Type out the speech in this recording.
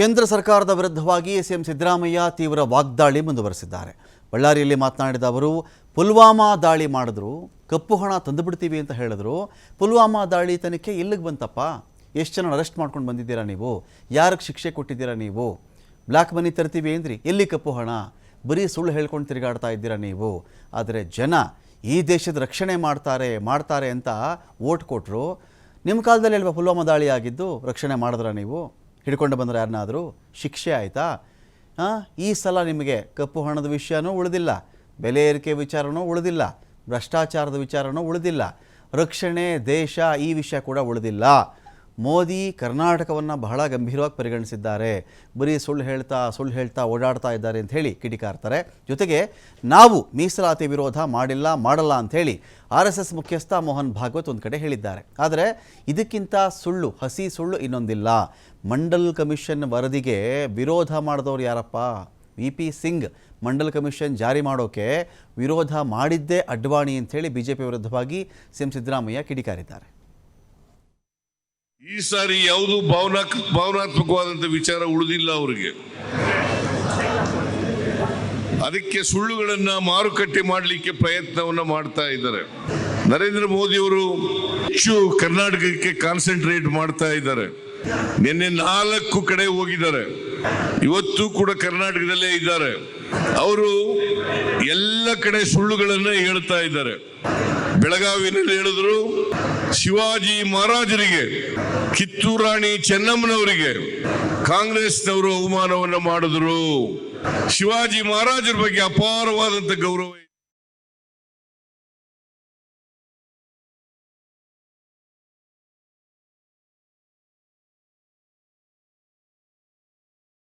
ಕೇಂದ್ರ ಸರ್ಕಾರದ ವಿರುದ್ಧವಾಗಿ ಸಿಎಂ ಸಿದ್ದರಾಮಯ್ಯ ತೀವ್ರ ವಾಗ್ದಾಳಿ ಮುಂದುವರೆಸಿದ್ದಾರೆ. ಬಳ್ಳಾರಿಯಲ್ಲಿ ಮಾತನಾಡಿದ ಅವರು, ಪುಲ್ವಾಮಾ ದಾಳಿ ಮಾಡಿದ್ರು, ಕಪ್ಪು ಹಣ ತಂದುಬಿಡ್ತೀವಿ ಅಂತ ಹೇಳಿದ್ರು, ಪುಲ್ವಾಮಾ ದಾಳಿ ತನಿಖೆ ಇಲ್ಲಿಗೆ ಬಂತಪ್ಪ? ಎಷ್ಟು ಜನ ಅರೆಸ್ಟ್ ಮಾಡ್ಕೊಂಡು ಬಂದಿದ್ದೀರಾ ನೀವು? ಯಾರಿಗೆ ಶಿಕ್ಷೆ ಕೊಟ್ಟಿದ್ದೀರಾ ನೀವು? ಬ್ಲ್ಯಾಕ್ ಮನಿ ತರ್ತೀವಿ ಅಂದ್ರಿ ಎಲ್ಲಿ ಕಪ್ಪು ಹಣ? ಬರೀ ಸುಳ್ಳು ಹೇಳ್ಕೊಂಡು ತಿರುಗಾಡ್ತಾ ಇದ್ದೀರಾ ನೀವು? ಆದರೆ ಜನ ಈ ದೇಶದ ರಕ್ಷಣೆ ಮಾಡ್ತಾರೆ ಮಾಡ್ತಾರೆ ಅಂತ ಓಟ್ ಕೊಟ್ಟರು ನಿಮ್ಮ ಕಾಲದಲ್ಲಿ ಅಲ್ವಾ ಪುಲ್ವಾಮಾ ದಾಳಿ ಆಗಿದ್ದು? ರಕ್ಷಣೆ ಮಾಡಿದ್ರ ನೀವು? ಹಿಡ್ಕೊಂಡು ಬಂದರೆ ಯಾರನ್ನಾದರೂ ಶಿಕ್ಷೆ ಆಯಿತಾ? ಹಾಂ ಈ ಸಲ ನಿಮಗೆ ಕಪ್ಪು ಹಣದ ವಿಷಯನೂ ಉಳಿದಿಲ್ಲ, ಬೆಲೆ ಏರಿಕೆ ವಿಚಾರನೂ ಉಳಿದಿಲ್ಲ, ಭ್ರಷ್ಟಾಚಾರದ ವಿಚಾರನೂ ಉಳಿದಿಲ್ಲ, ರಕ್ಷಣೆ, ದೇಶ ಈ ವಿಷಯ ಕೂಡ ಉಳಿದಿಲ್ಲ. ಮೋದಿ ಕರ್ನಾಟಕವನ್ನು ಬಹಳ ಗಂಭೀರವಾಗಿ ಪರಿಗಣಿಸಿದ್ದಾರೆ. ಬರೀ ಸುಳ್ಳು ಹೇಳ್ತಾ ಸುಳ್ಳು ಹೇಳ್ತಾ ಓಡಾಡ್ತಾ ಇದ್ದಾರೆ ಅಂತ ಹೇಳಿ ಕಿಡಿಕಾರ್ತಾರೆ. ಜೊತೆಗೆ ನಾವು ಮೀಸಲಾತಿ ವಿರೋಧ ಮಾಡಿಲ್ಲ, ಮಾಡಲ್ಲ ಅಂಥೇಳಿ ಆರ್ ಎಸ್ ಎಸ್ ಮುಖ್ಯಸ್ಥ ಮೋಹನ್ ಭಾಗವತ್ ಒಂದು ಕಡೆ ಹೇಳಿದ್ದಾರೆ. ಆದರೆ ಇದಕ್ಕಿಂತ ಸುಳ್ಳು, ಹಸಿ ಸುಳ್ಳು ಇನ್ನೊಂದಿಲ್ಲ. ಮಂಡಲ್ ಕಮಿಷನ್ ವರದಿಗೆ ವಿರೋಧ ಮಾಡಿದವರು ಯಾರಪ್ಪ? V P Singh Mandal commission ಜಾರಿ ಮಾಡೋಕೆ ವಿರೋಧ ಮಾಡಿದ್ದೇ ಅಡ್ವಾಣಿ ಅಂಥೇಳಿ ಬಿ ಜೆ ಪಿ ವಿರುದ್ಧವಾಗಿ ಸಿ ಎಂ ಸಿದ್ದರಾಮಯ್ಯ ಕಿಡಿಕಾರಿದ್ದಾರೆ. ಈ ಸಾರಿ ಯಾವುದು ಭಾವನಾ ಭಾವನಾತ್ಮಕವಾದಂತ ವಿಚಾರ ಉಳಿದಿಲ್ಲ ಅವರಿಗೆ. ಅದಕ್ಕೆ ಸುಳ್ಳುಗಳನ್ನ ಮಾರುಕಟ್ಟೆ ಮಾಡಲಿಕ್ಕೆ ಪ್ರಯತ್ನವನ್ನ ಮಾಡ್ತಾ ಇದ್ದಾರೆ. ನರೇಂದ್ರ ಮೋದಿ ಅವರು ಹೆಚ್ಚು ಕರ್ನಾಟಕಕ್ಕೆ ಕಾನ್ಸಂಟ್ರೇಟ್ ಮಾಡ್ತಾ ಇದ್ದಾರೆ. ನಿನ್ನೆ ನಾಲ್ಕು ಕಡೆ ಹೋಗಿದ್ದಾರೆ. ಇವತ್ತು ಕೂಡ ಕರ್ನಾಟಕದಲ್ಲೇ ಇದ್ದಾರೆ. ಅವರು ಎಲ್ಲ ಕಡೆ ಸುಳ್ಳುಗಳನ್ನ ಹೇಳ್ತಾ ಇದ್ದಾರೆ. ಬೆಳಗಾವಿನಲ್ಲಿ ಹೇಳಿದ್ರು ಶಿವಾಜಿ ಮಹಾರಾಜರಿಗೆ ಕಿತ್ತೂರು ರಾಣಿ ಚೆನ್ನಮ್ಮನವರಿಗೆ ಕಾಂಗ್ರೆಸ್ನವರು ಅವಮಾನವನ್ನು ಮಾಡಿದ್ರು ಶಿವಾಜಿ ಮಹಾರಾಜರ ಬಗ್ಗೆ ಅಪಾರವಾದಂತ ಗೌರವ.